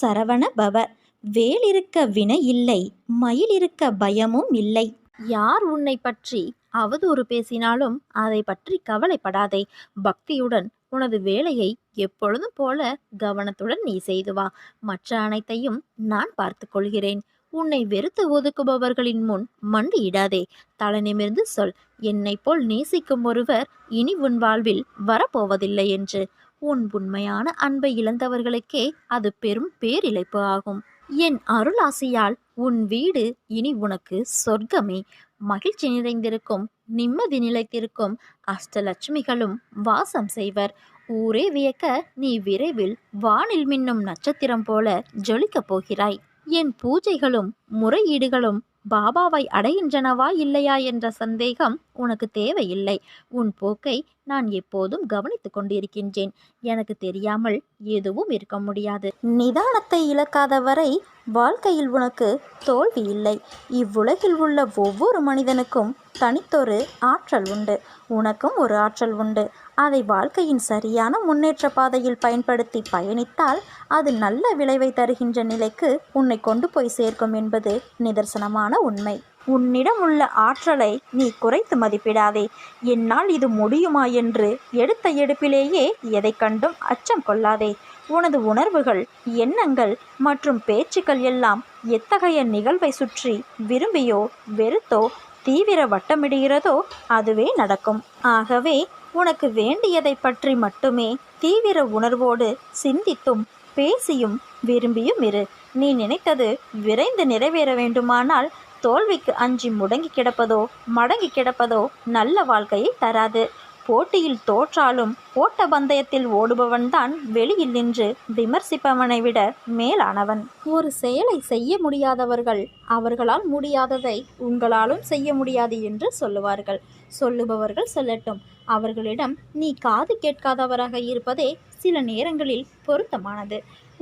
சரவண பவ. வேலிருக்க வினை இல்லை மயில் இருக்க பயமும் இல்லை. யார் உன்னை பற்றி அவதூறு பேசினாலும் அதை பற்றி கவலைப்படாதே. பக்தியுடன் உனது வேலையை எப்பொழுதும் போல கவனத்துடன் நீ செய்து வா. மற்ற அனைத்தையும் நான் பார்த்து கொள்கிறேன். உன்னை வெறுத்து ஒதுக்குபவர்களின் முன் மண்டியிடாதே. தலை நிமிர்ந்து சொல். என்னை போல் நேசிக்கும் ஒருவர் இனி உன் வாழ்வில் வரப்போவதில்லை என்று. உன் உண்மையான அன்பை இழந்தவர்களுக்கே அது பெரும் பேரிழைப்பு ஆகும். என் அருளாசியால் உன் வீடு இனி உனக்கு சொர்க்கமே. மகிழ்ச்சி நிறைந்திருக்கும் நிம்மதி நிலைத்திருக்கும் அஷ்டலட்சுமிகளும் வாசம் செய்வர். ஊரே வியக்க நீ விரைவில் வானில் மின்னும் நட்சத்திரம் போல ஜொலிக்கப் போகிறாய். என் பூஜைகளும் முறையீடுகளும் பாபாவை அடைகின்றனவா இல்லையா என்ற சந்தேகம் உனக்கு தேவையில்லை. உன் போக்கை நான் எப்போதும் கவனித்துக் கொண்டிருக்கின்றேன். எனக்கு தெரியாமல் எதுவும் இருக்க முடியாது. நிதானத்தை இழக்காத வரை வாழ்க்கையில் உனக்கு தோல்வி இல்லை. இவ்வுலகில் உள்ள ஒவ்வொரு மனிதனுக்கும் தனித்தொரு ஆற்றல் உண்டு. உனக்கும் ஒரு ஆற்றல் உண்டு. அதை வாழ்க்கையின் சரியான முன்னேற்ற பாதையில் பயன்படுத்தி பயணித்தால் அது நல்ல விளைவை தருகின்ற நிலைக்கு உன்னை கொண்டு போய் சேர்க்கும் என்பது நிதர்சனமான உண்மை. உன்னிடம் உள்ள ஆற்றலை நீ குறைத்து மதிப்பிடாதே. என்னால் இது முடியுமா என்று எடுத்த எடுப்பிலேயே எதை கண்டும் அச்சம் கொள்ளாதே. உனது உணர்வுகள் எண்ணங்கள் மற்றும் பேச்சுக்கள் எல்லாம் எத்தகைய நிகழ்வை சுற்றி விரும்பியோ வெறுத்தோ தீவிர வட்டமிடுகிறதோ அதுவே நடக்கும். ஆகவே உனக்கு வேண்டியதை பற்றி மட்டுமே தீவிர உணர்வோடு சிந்தித்தும் பேசியும் விரும்பியும் இரு. நீ நினைத்தது விரைந்து நிறைவேற வேண்டுமானால் தோல்விக்கு அஞ்சி முடங்கி கிடப்பதோ மடங்கி கிடப்பதோ நல்ல வாழ்க்கையை தராது. போட்டியில் தோற்றாலும் ஓட்ட பந்தயத்தில் ஓடுபவன்தான் வெளியில் நின்று விமர்சிப்பவனை விட மேலானவன். ஒரு செயலை செய்ய முடியாதவர்கள் அவர்களால் முடியாததை உங்களாலும் செய்ய முடியாது என்று சொல்லுவார்கள். சொல்லுபவர்கள் சொல்லட்டும் அவர்களிடம் நீ காது கேட்காதவராக இருப்பதே சில நேரங்களில் பொருத்தமானது.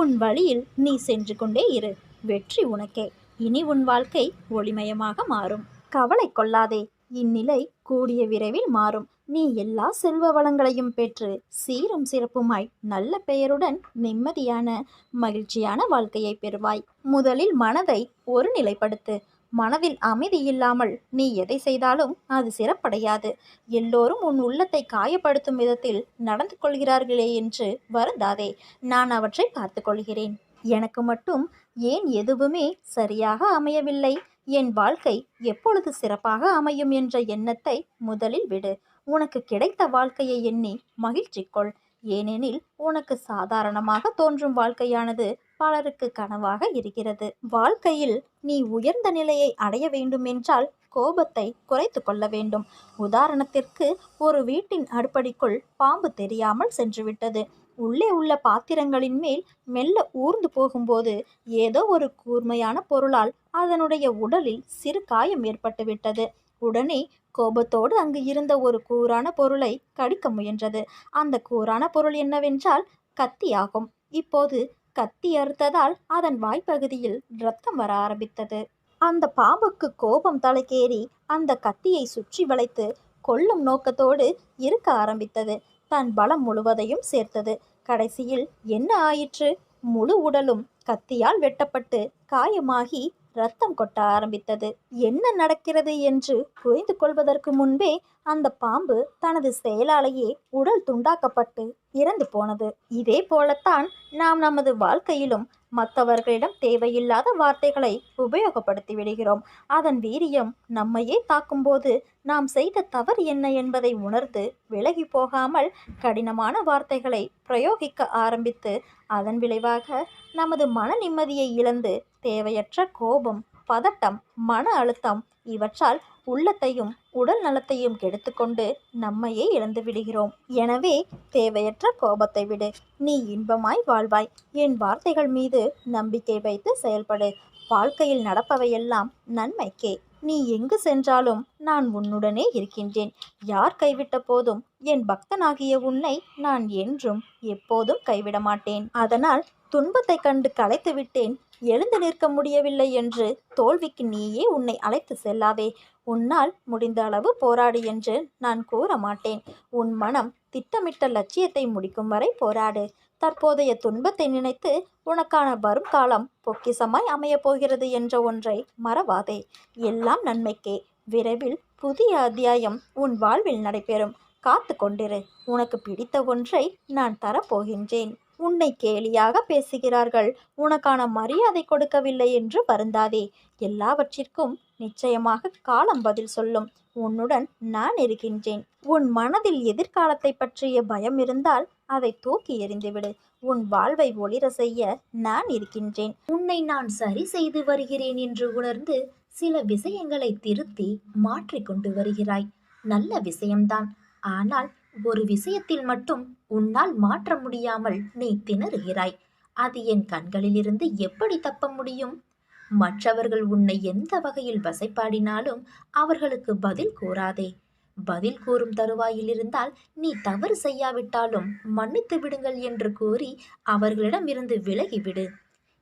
உன் வழியில் நீ சென்று கொண்டே இரு வெற்றி உனக்கே. இனி உன் வாழ்க்கை ஒளிமயமாக மாறும். கவலை கொள்ளாதே இந்நிலை கூடிய விரைவில் மாறும். நீ எல்லா செல்வ வளங்களையும் பெற்று சீரும் சிறப்புமாய் நல்ல பெயருடன் நிம்மதியான மகிழ்ச்சியான வாழ்க்கையை பெறுவாய். முதலில் மனதை ஒரு நிலைப்படுத்து. மனதில் அமைதி இல்லாமல் நீ எதை செய்தாலும் அது சிறப்படையாது. எல்லோரும் உன் உள்ளத்தை காயப்படுத்தும் விதத்தில் நடந்து கொள்கிறார்களே என்று வருந்தாதே. நான் அவற்றை பார்த்து கொள்கிறேன். எனக்கு மட்டும் ஏன் எதுவுமே சரியாக அமையவில்லை? என் வாழ்க்கை எப்பொழுது சிறப்பாக அமையும் என்ற எண்ணத்தை முதலில் விடு. உனக்கு கிடைத்த வாழ்க்கையை எண்ணி மகிழ்ச்சி கொள். ஏனெனில் உனக்கு சாதாரணமாக தோன்றும் வாழ்க்கையானது பலருக்கு கனவாக இருக்கிறது. வாழ்க்கையில் நீ உயர்ந்த நிலையை அடைய வேண்டுமென்றால் கோபத்தை குறைத்து கொள்ள வேண்டும். உதாரணத்திற்கு ஒரு வீட்டின் அடுப்படிக்குள் பாம்பு தெரியாமல் சென்றுவிட்டது. உள்ளே உள்ள பாத்திரங்களின் மேல் மெல்ல ஊர்ந்து போகும்போது ஏதோ ஒரு கூர்மையான பொருளால் அதனுடைய உடலில் சிறு காயம் ஏற்பட்டுவிட்டது உடனே கோபத்தோடு அங்கு இருந்த ஒரு கூரான பொருளை கடிக்க முயன்றது. அந்த கூரான பொருள் என்னவென்றால் கத்தியாகும். இப்போது கத்தி அறுத்ததால் அதன் வாய்ப்பகுதியில் ரத்தம் வர ஆரம்பித்தது. அந்த பாம்புக்கு கோபம் தலைக்கேறி அந்த கத்தியை சுற்றி வளைத்து கொல்லும் நோக்கத்தோடு இருக்க ஆரம்பித்தது. தன் பலம் முழுவதையும் சேர்த்தது. கடைசியில் என்ன ஆயிற்று? முழு உடலும் கத்தியால் வெட்டப்பட்டு காயமாகி ரத்தம் கொட்ட ஆரம்பித்தது. என்ன நடக்கிறது என்று புரிந்து கொள்வதற்கு முன்பே அந்த பாம்பு தனது செயலாலேயே உடல் துண்டாக்கப்பட்டு இறந்து போனது. இதே போலத்தான் நாம் நமது வாழ்க்கையிலும் மற்றவர்களிடம் தேவையில்லாத வார்த்தைகளை உபயோகப்படுத்தி விடுகிறோம். அதன் வீரியம் நம்மையே தாக்கும்போது நாம் செய்த தவறு என்ன என்பதை உணர்ந்து விலகி போகாமல் கடினமான வார்த்தைகளை பிரயோகிக்க ஆரம்பித்து அதன் விளைவாக நமது மன நிம்மதியை இழந்து தேவையற்ற கோபம் பதட்டம் மன அழுத்தம் இவற்றால் உள்ளத்தையும் உடல் நலத்தையும் கெடுத்துக்கொண்டு நம்மையே இழந்து விடுகிறோம். எனவே தேவையற்ற கோபத்தை விடு. நீ இன்பமாய் வாழ்வாய். என் வார்த்தைகள் மீது நம்பிக்கை வைத்து செயல்படு. வாழ்க்கையில் நடப்பவையெல்லாம் நன்மைக்கே. நீ எங்கு சென்றாலும் நான் உன்னுடனே இருக்கின்றேன். யார் கைவிட்ட போதும் என் பக்தனாகிய உன்னை நான் என்றும் எப்போதும் கைவிட மாட்டேன் அதனால் துன்பத்தை கண்டு களைத்து விட்டேன் எழுந்து நிற்க முடியவில்லை என்று தோல்விக்கு நீயே உன்னை அழைத்து செல்லாதே. உன்னால் முடிந்த அளவு போராடு என்று நான் கூற மாட்டேன் உன் மனம் திட்டமிட்ட லட்சியத்தை முடிக்கும் வரை போராடு. தற்போதைய துன்பத்தை நினைத்து உனக்கான வரும் காலம் பொக்கிசமாய் அமையப் போகிறது என்ற ஒன்றை மறவாதே. எல்லாம் நன்மைக்கே. விரைவில் புதிய அத்தியாயம் உன் வாழ்வில் நடைபெறும். காத்து கொண்டிரு. உனக்கு பிடித்த ஒன்றை நான் தரப்போகின்றேன். உன்னை கேலியாக பேசுகிறார்கள். உனக்கான மரியாதை கொடுக்கவில்லை என்று வருந்தாதே. எல்லாவற்றிற்கும் நிச்சயமாக காலம் பதில் சொல்லும். உன்னுடன் நான் இருக்கின்றேன். உன் மனதில் எதிர்காலத்தை பற்றிய பயம் இருந்தால் அதை தூக்கி எறிந்துவிடு. உன் வாழ்வை ஒளிர செய்ய நான் இருக்கின்றேன். உன்னை நான் சரி செய்து வருகிறேன் என்று உணர்ந்து சில விஷயங்களை திருத்தி மாற்றிக்கொண்டு வருகிறாய். நல்ல விஷயம்தான். ஆனால் ஒரு விஷயத்தில் மட்டும் உன்னால் மாற்ற முடியாமல் நீ திணறுகிறாய். அது என் கண்களிலிருந்து எப்படி தப்ப முடியும்? மற்றவர்கள் உன்னை எந்த வகையில் வசைப்பாடினாலும் அவர்களுக்கு பதில் கூறாதே. பதில் கூறும் தருவாயில் இருந்தால் நீ தவறு செய்யாவிட்டாலும் மன்னித்து விடுங்கள் என்று கூறி அவர்களிடம் இருந்து விலகிவிடு.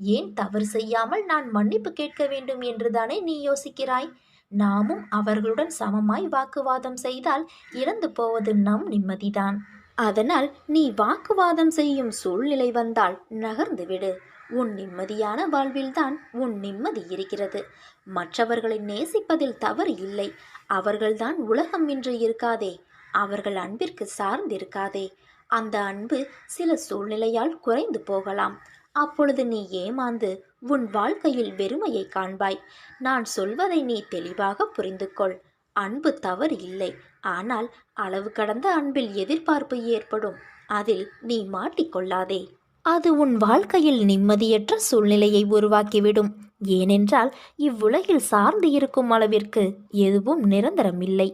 ஏன் தவறு செய்யாமல் நான் மன்னிப்பு கேட்க வேண்டும் என்றுதானே நீ யோசிக்கிறாய்? நாமும் அவர்களுடன் சமமாய் வாக்குவாதம் செய்தால் இறந்து போவது நம் நிம்மதிதான். அதனால் நீ வாக்குவாதம் செய்யும் சூழ்நிலை வந்தால் நகர்ந்துவிடு உன் நிம்மதியான வாழ்வில்தான் உன் நிம்மதி இருக்கிறது. மற்றவர்களை நேசிப்பதில் தவறு இல்லை. அவர்கள்தான் உலகம் என்று இருக்காதே. அவர்கள் அன்பிற்கு சார்ந்திருக்காதே. அந்த அன்பு சில சூழ்நிலையால் குறைந்து போகலாம். அப்பொழுது நீ ஏமாந்து உன் வாழ்க்கையில் வெறுமையை காண்பாய். நான் சொல்வதை நீ தெளிவாக புரிந்து கொள் அன்பு தவறு இல்லை. ஆனால் அளவு கடந்த அன்பில் எதிர்பார்ப்பு ஏற்படும். அதில் நீ மாட்டிக்கொள்ளாதே அது உன் வாழ்க்கையில் நிம்மதியற்ற சூழ்நிலையை உருவாக்கிவிடும். ஏனென்றால் இவ்வுலகில் சார்ந்து இருக்கும் அளவிற்கு எதுவும் நிரந்தரமில்லை.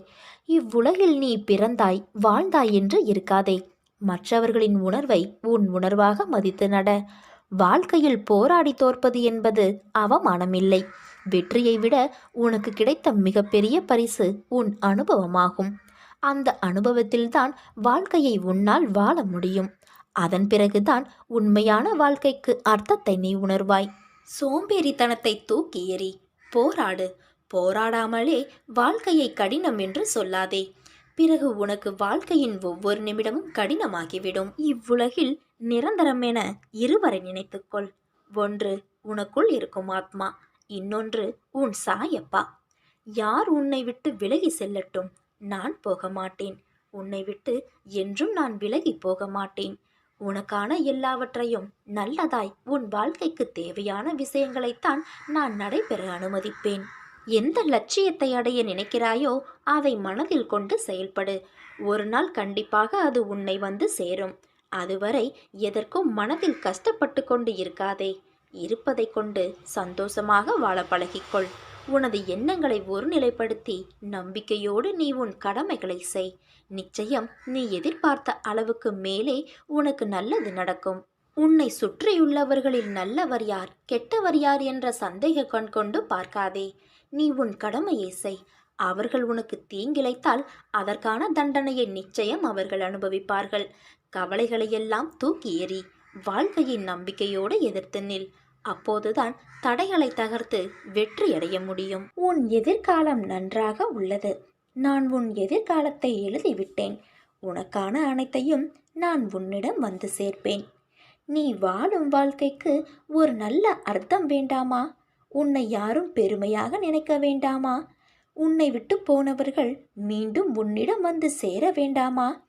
இவ்வுலகில் நீ பிறந்தாய் வாழ்ந்தாய் என்று இருக்காதே. மற்றவர்களின் உணர்வை உன் உணர்வாக மதித்து நட. வாழ்க்கையில் போராடி தோற்பது என்பது அவமானமில்லை. வெற்றியை விட உனக்கு கிடைத்த மிகப்பெரிய பரிசு உன் அனுபவமாகும். அந்த அனுபவத்தில்தான் வாழ்க்கையை உன்னால் வாழ முடியும். அதன் பிறகுதான் உண்மையான வாழ்க்கைக்கு அர்த்தத்தை நீ உணர்வாய். சோம்பேறித்தனத்தை தூக்கி எறி போராடு. போராடாமலே வாழ்க்கையை கடினம் என்று சொல்லாதே. பிறகு உனக்கு வாழ்க்கையின் ஒவ்வொரு நிமிடமும் கடினமாகிவிடும். இவ்வுலகில் நிரந்தரம் என இருவரை நினைத்துக்கொள். ஒன்று உனக்குள் இருக்கும் ஆத்மா. இன்னொன்று உன் சாயப்பா. யார் உன்னை விட்டு விலகி செல்லட்டும்? நான் போக மாட்டேன். உன்னை விட்டு என்றும் நான் விலகி போக மாட்டேன். உனக்கான எல்லாவற்றையும் நல்லதாய் உன் வாழ்க்கைக்கு தேவையான விஷயங்களைத்தான் நான் நடைபெற அனுமதிப்பேன். எந்த லட்சியத்தை அடைய நினைக்கிறாயோ அதை மனதில் கொண்டு செயல்படு. ஒரு நாள் கண்டிப்பாக அது உன்னை வந்து சேரும். அதுவரை எதற்கும் மனதில் கஷ்டப்பட்டு கொண்டு இருக்காதே. இருப்பதை கொண்டு சந்தோஷமாக வாழ பழகிக்கொள். உனது எண்ணங்களை ஒருநிலைப்படுத்தி நம்பிக்கையோடு நீ உன் கடமைகளை செய். நிச்சயம் நீ எதிர்பார்த்த அளவுக்கு மேலே உனக்கு நல்லது நடக்கும். உன்னை சுற்றியுள்ளவர்களில் நல்லவர் யார் கெட்டவர் யார் என்ற சந்தேக கண் கொண்டு பார்க்காதே. நீ உன் கடமையை செய். அவர்கள் உனக்கு தீங்கிழைத்தால் அதற்கான தண்டனையை நிச்சயம் அவர்கள் அனுபவிப்பார்கள். கவலைகளையெல்லாம் தூக்கி எறி வாழ்க்கையின் நம்பிக்கையோடு எதிர்த்து நில். அப்போதுதான் தடைகளை தகர்த்து வெற்றியடைய முடியும். உன் எதிர்காலம் நன்றாக உள்ளது. நான் உன் எதிர்காலத்தை எழுதிவிட்டேன். உனக்கான அனைத்தையும் நான் உன்னிடம் வந்து சேர்ப்பேன். நீ வாழும் வாழ்க்கைக்கு ஒரு நல்ல அர்த்தம் வேண்டாமா? உன்னை யாரும் பெருமையாக நினைக்க வேண்டாமா? உன்னை விட்டு போனவர்கள் மீண்டும் உன்னிடம் வந்து சேர வேண்டாமா?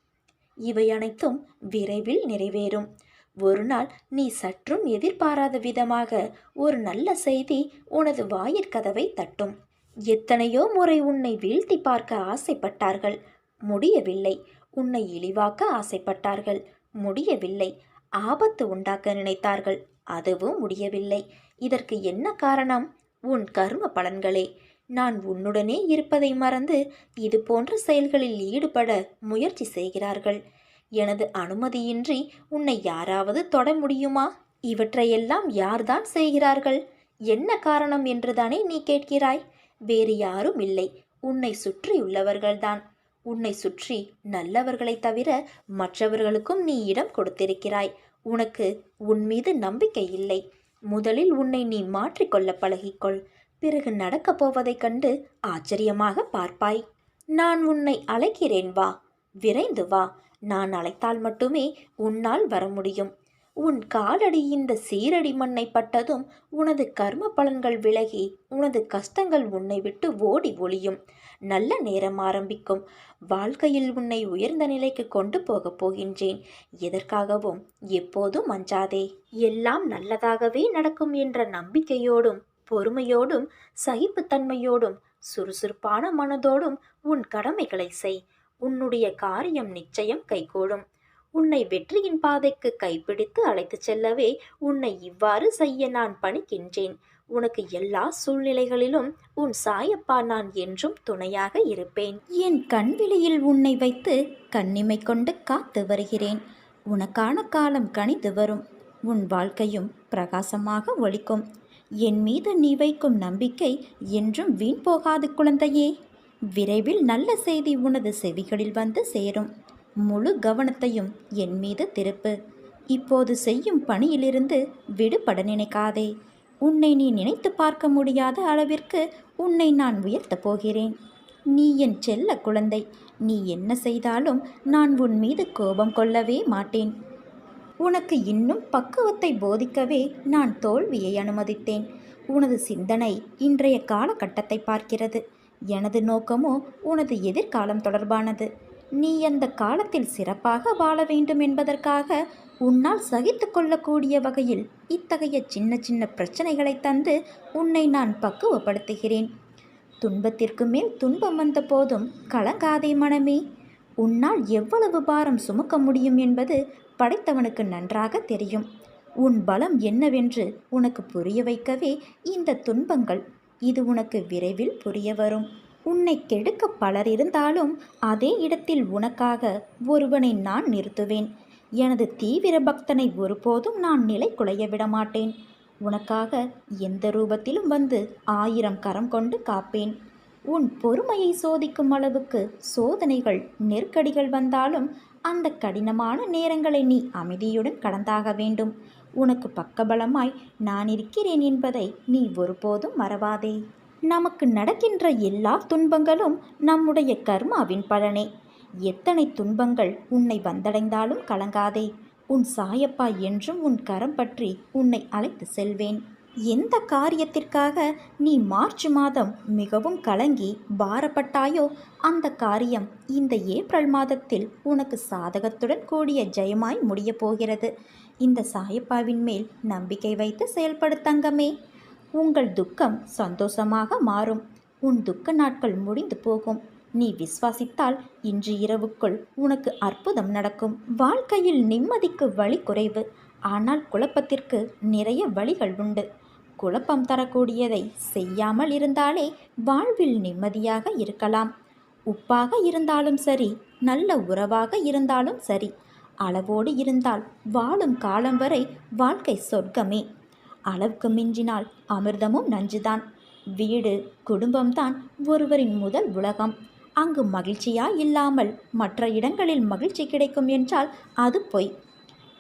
இவை அனைத்தும் விரைவில் நிறைவேறும். ஒரு நாள் நீ சற்றும் எதிர்பாராத விதமாக ஒரு நல்ல செய்தி உனது வாயிற்கதவை தட்டும். எத்தனையோ முறை உன்னை வீழ்த்தி பார்க்க ஆசைப்பட்டார்கள். முடியவில்லை. உன்னை இழிவாக்க ஆசைப்பட்டார்கள். முடியவில்லை. ஆபத்து உண்டாக்க நினைத்தார்கள். அதுவும் முடியவில்லை. இதற்கு என்ன காரணம்? உன் கர்ம பலன்களே. நான் உன்னுடனே இருப்பதை மறந்து இது போன்ற செயல்களில் ஈடுபட முயற்சி செய்கிறார்கள். எனது அனுமதியின்றி உன்னை யாராவது தொட முடியுமா? இவற்றையெல்லாம் யார்தான் செய்கிறார்கள்? என்ன காரணம் என்றுதானே நீ கேட்கிறாய்? வேறு யாரும் இல்லை. உன்னை சுற்றியுள்ளவர்கள்தான். உன்னை சுற்றி நல்லவர்களைத் தவிர மற்றவர்களுக்கும் நீ இடம் கொடுத்திருக்கிறாய். உனக்கு உன் மீது நம்பிக்கை இல்லை. முதலில் உன்னை நீ மாற்றிக்கொள்ள பழகிக்கொள். பிறகு நடக்கப் போவதைக் கண்டு ஆச்சரியமாக பார்ப்பாய். நான் உன்னை அழைக்கிறேன் வா. விரைந்து வா. நான் அழைத்தால் மட்டுமே உன்னால் வர முடியும். உன் காலடி இந்த சீரடி மண்ணை பட்டதும் உனது கர்ம பலன்கள் விலகி உனது கஷ்டங்கள் உன்னை விட்டு ஓடி ஒளியும். நல்ல நேரம் ஆரம்பிக்கும். வாழ்க்கையில் உன்னை உயர்ந்த நிலைக்கு கொண்டு போகப் போகின்றேன். எதற்காகவும் எப்போதும் அஞ்சாதே. எல்லாம் நல்லதாகவே நடக்கும் என்ற நம்பிக்கையோடும் பொறுமையோடும் சகிப்புத்தன்மையோடும் சுறுசுறுப்பான மனதோடும் உன் கடமைகளை செய். உன்னுடைய காரியம் நிச்சயம் கைகூடும். உன்னை வெற்றியின் பாதைக்கு கைப்பிடித்து அழைத்துச் செல்லவே உன்னை இவ்வாறு செய்ய நான் பணிக்கின்றேன். உனக்கு எல்லா சூழ்நிலைகளிலும் உன் சாயப்பா நான் என்றும் துணையாக இருப்பேன். என் கண்விழியில் உன்னை வைத்து கண்ணிமை கொண்டு காத்து வருகிறேன். உனக்கான காலம் கணித்து வரும். உன் வாழ்க்கையும் பிரகாசமாக ஒழிக்கும் என் மீது நீ வைக்கும் நம்பிக்கை என்றும் வீண் போகாது குழந்தையே. விரைவில் நல்ல செய்தி உனது செவிகளில் வந்து சேரும். முழு கவனத்தையும் என் மீது திருப்பு. இப்போது செய்யும் பணியிலிருந்து விடுபட நினைக்காதே. உன்னை நீ நினைத்து பார்க்க முடியாத அளவிற்கு உன்னை நான் உயர்த்தப் போகிறேன். நீ என் செல்ல குழந்தை. நீ என்ன செய்தாலும் நான் உன் மீது கோபம் கொள்ளவே மாட்டேன். உனக்கு இன்னும் பக்குவத்தை போதிக்கவே நான் தோல்வியை அனுமதித்தேன். உனது சிந்தனை இன்றைய காலகட்டத்தை பார்க்கிறது. எனது நோக்கமோ உனது எதிர்காலம் தொடர்பானது. நீ அந்த காலத்தில் சிறப்பாக வாழ வேண்டும் என்பதற்காக உன்னால் சகித்து கொள்ளக்கூடிய வகையில் இத்தகைய சின்ன சின்ன பிரச்சனைகளை தந்து உன்னை நான் பக்குவப்படுத்துகிறேன். துன்பத்திற்கு மேல் துன்பம் வந்த போதும் கலங்காதே மனமே. உன்னால் எவ்வளவு பாரம் சுமக்க முடியும் என்பது படைத்தவனுக்கு நன்றாக தெரியும். உன் பலம் என்னவென்று உனக்கு புரிய வைக்கவே இந்த துன்பங்கள் இது உனக்கு விரைவில் புரிய வரும். உன்னை கெடுக்க பலர் இருந்தாலும் அதே இடத்தில் உனக்காக ஒருவனை நான் நிறுத்துவேன். எனது தீவிர பக்தனை ஒருபோதும் நான் நிலை குலைய விட மாட்டேன். உனக்காக எந்த ரூபத்திலும் வந்து ஆயிரம் கரம் கொண்டு காப்பேன். உன் பொறுமையை சோதிக்கும் அளவுக்கு சோதனைகள் நெருக்கடிகள் வந்தாலும் அந்த கடினமான நேரங்களை நீ அமைதியுடன் கடந்தாக வேண்டும். உனக்கு பக்கபலமாய் நான் இருக்கிறேன் என்பதை நீ ஒருபோதும் மறவாதே. நமக்கு நடக்கின்ற எல்லா துன்பங்களும் நம்முடைய கர்மாவின் பலனே. எத்தனை துன்பங்கள் உன்னை வந்தடைந்தாலும் கலங்காதே. உன் சாயப்பா என்றும் உன் கரம் பற்றி உன்னை அழைத்து செல்வேன். எந்த காரியத்திற்காக நீ மார்ச் மாதம் மிகவும் கலங்கி பாரப்பட்டாயோ அந்த காரியம் இந்த ஏப்ரல் மாதத்தில் உனக்கு சாதகத்துடன் கூடிய ஜெயமாய் முடியப் போகிறது. இந்த சாயப்பாவின் மேல் நம்பிக்கை வைத்து செயல்படுத்தங்கமே உங்கள் துக்கம் சந்தோஷமாக மாறும். உன் துக்க நாட்கள் முடிந்து போகும். நீ விசுவாசித்தால் இன்று இரவுக்குள் உனக்கு அற்புதம் நடக்கும். வாழ்க்கையில் நிம்மதிக்கு வழி குறைவு. ஆனால் குழப்பத்திற்கு நிறைய வழிகள் உண்டு. குழப்பம் தரக்கூடியதை செய்யாமல் இருந்தாலே வாழ்வில் நிம்மதியாக இருக்கலாம். உப்பாக இருந்தாலும் சரி நல்ல உறவாக இருந்தாலும் சரி அளவோடு இருந்தால் வாழும் காலம் வரை வாழ்க்கை சொர்க்கமே. அளவுக்கு மிஞ்சினால் அமிர்தமும் நஞ்சுதான். வீடு குடும்பம்தான் ஒருவரின் முதல் உலகம். அங்கு மகிழ்ச்சியா இல்லாமல் மற்ற இடங்களில் மகிழ்ச்சி கிடைக்கும் என்றால் அது பொய்.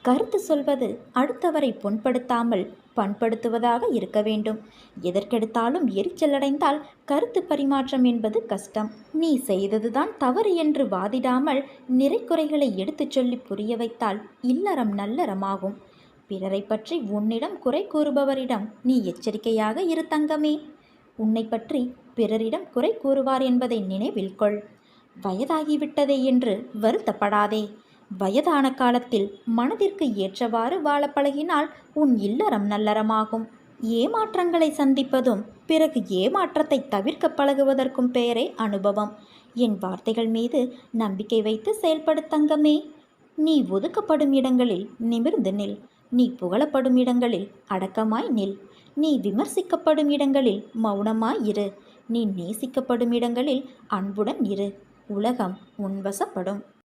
கருத்து சொல்வது அடுத்தவரை புண்படுத்தாமல் பண்படுத்துவதாக இருக்க வேண்டும். எதற்கெடுத்தாலும் எரிச்சலடைந்தால் கருத்து பரிமாற்றம் என்பது கஷ்டம். நீ செய்ததுதான் தவறு என்று வாதிடாமல் நிறைக்குறைகளை எடுத்துச் சொல்லி புரிய வைத்தால் இல்லறம் நல்லறமாகும். பிறரை பற்றி உன்னிடம் குறை கூறுபவரிடம் நீ எச்சரிக்கையாக இரு தங்கமே. உன்னை பற்றி பிறரிடம் குறை கூறுவார் என்பதை நினைவில் கொள். வயதாகிவிட்டதே என்று வருத்தப்படாதே. வயதான காலத்தில் மனதிற்கு ஏற்றவாறு வாழ பழகினால் உன் இல்லறம் நல்லறமாகும். ஏமாற்றங்களை சந்திப்பதும் பிறகு ஏமாற்றத்தை தவிர்க்க பழகுவதற்கும் பெயரே அனுபவம். என் வார்த்தைகள் மீது நம்பிக்கை வைத்து செயல்படுத்தங்கமே நீ ஒதுக்கப்படும் இடங்களில் நிமிர்ந்து நில். நீ புகழப்படும் இடங்களில் அடக்கமாய் நில். நீ விமர்சிக்கப்படும் இடங்களில் மௌனமாய் இரு. நீ நேசிக்கப்படும் இடங்களில் அன்புடன் இரு. உலகம் உன்வசப்படும்